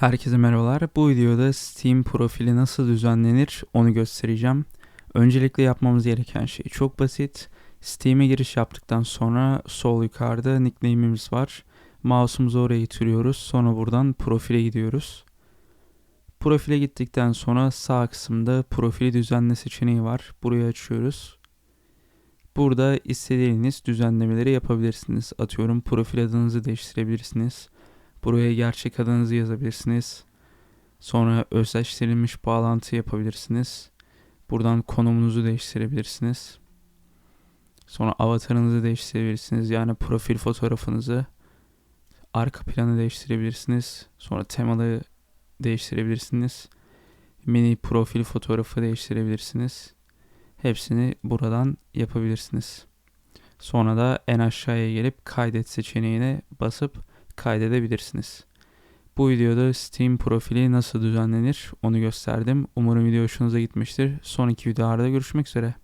Herkese merhabalar. Bu videoda Steam profili nasıl düzenlenir onu göstereceğim. Öncelikle yapmamız gereken şey çok basit. Steam'e giriş yaptıktan sonra sol yukarıda nickname'imiz var. Mouse'umuzu oraya itiriyoruz. Sonra buradan profile gidiyoruz. Profile gittikten sonra sağ kısımda profili düzenle seçeneği var. Burayı açıyoruz. Burada istediğiniz düzenlemeleri yapabilirsiniz. Atıyorum profil adınızı değiştirebilirsiniz. Buraya gerçek adınızı yazabilirsiniz. Sonra özdeşleştirilmiş bağlantı yapabilirsiniz. Buradan konumunuzu değiştirebilirsiniz. Sonra avatarınızı değiştirebilirsiniz. Yani profil fotoğrafınızı. Arka planı değiştirebilirsiniz. Sonra temalı değiştirebilirsiniz. Mini profil fotoğrafı değiştirebilirsiniz. Hepsini buradan yapabilirsiniz. Sonra da en aşağıya gelip kaydet seçeneğine basıp kaydedebilirsiniz. Bu videoda Steam profili nasıl düzenlenir onu gösterdim. Umarım video hoşunuza gitmiştir. Sonraki videolarda görüşmek üzere.